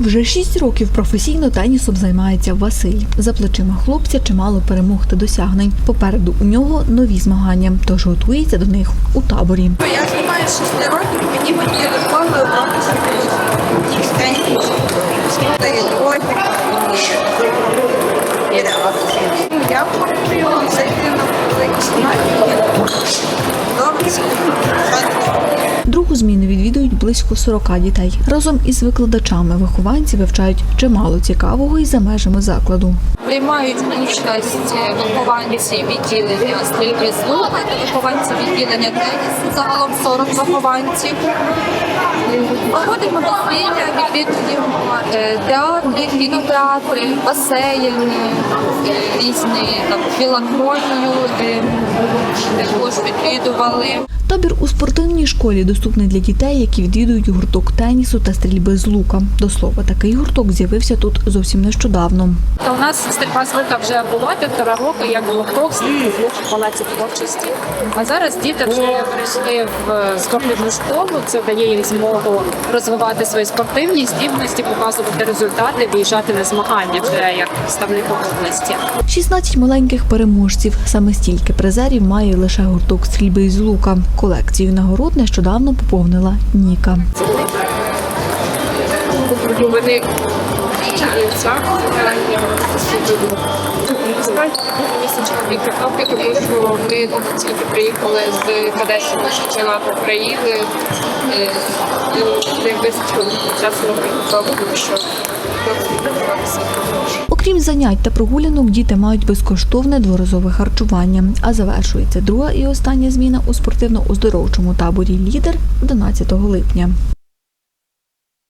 Вже шість років професійно тенісом займається Василь. За плечима хлопця чимало перемог та досягнень. Попереду у нього нові змагання, тож готується до них у таборі. Я знімаю шість років, мені школу робити Другу зміну відвідують близько 40 дітей. Разом із викладачами вихованці вивчають чимало цікавого і за межами закладу. Приймають участь вихованці відділення стрільби з лука, вихованці відділення тенісу, загалом 40 вихованців. Проводимо дослідження, відвідуємо е, театри, кінотеатри, басейни, е, різні філармонію, також відвідували. Табір у спортивній школі доступний для дітей, які відвідують гурток тенісу та стрільби з лука. До слова, такий гурток з'явився тут зовсім нещодавно. Та у нас стрільба з лука вже було півтора року, як гурток стрільби з лука в палаці творчості. А зараз діти вже прийшли в спортивну школу. Це дає їм змогу розвивати свої спортивні здібності, показувати результати, виїжджати на змагання вже як представник області. 16 маленьких переможців. Саме стільки призерів має лише гурток стрільби з лука. Колекцію нагород нещодавно поповнила Ніка. Вони місячні підготовки, тому що ми тільки приїхали з кадетського чемпіонату України. е, Не вистачило часу на підготовку, тому що. Окрім занять та прогулянок, діти мають безкоштовне дворазове харчування. А завершується друга і остання зміна у спортивно-оздоровчому таборі Лідер 11 липня.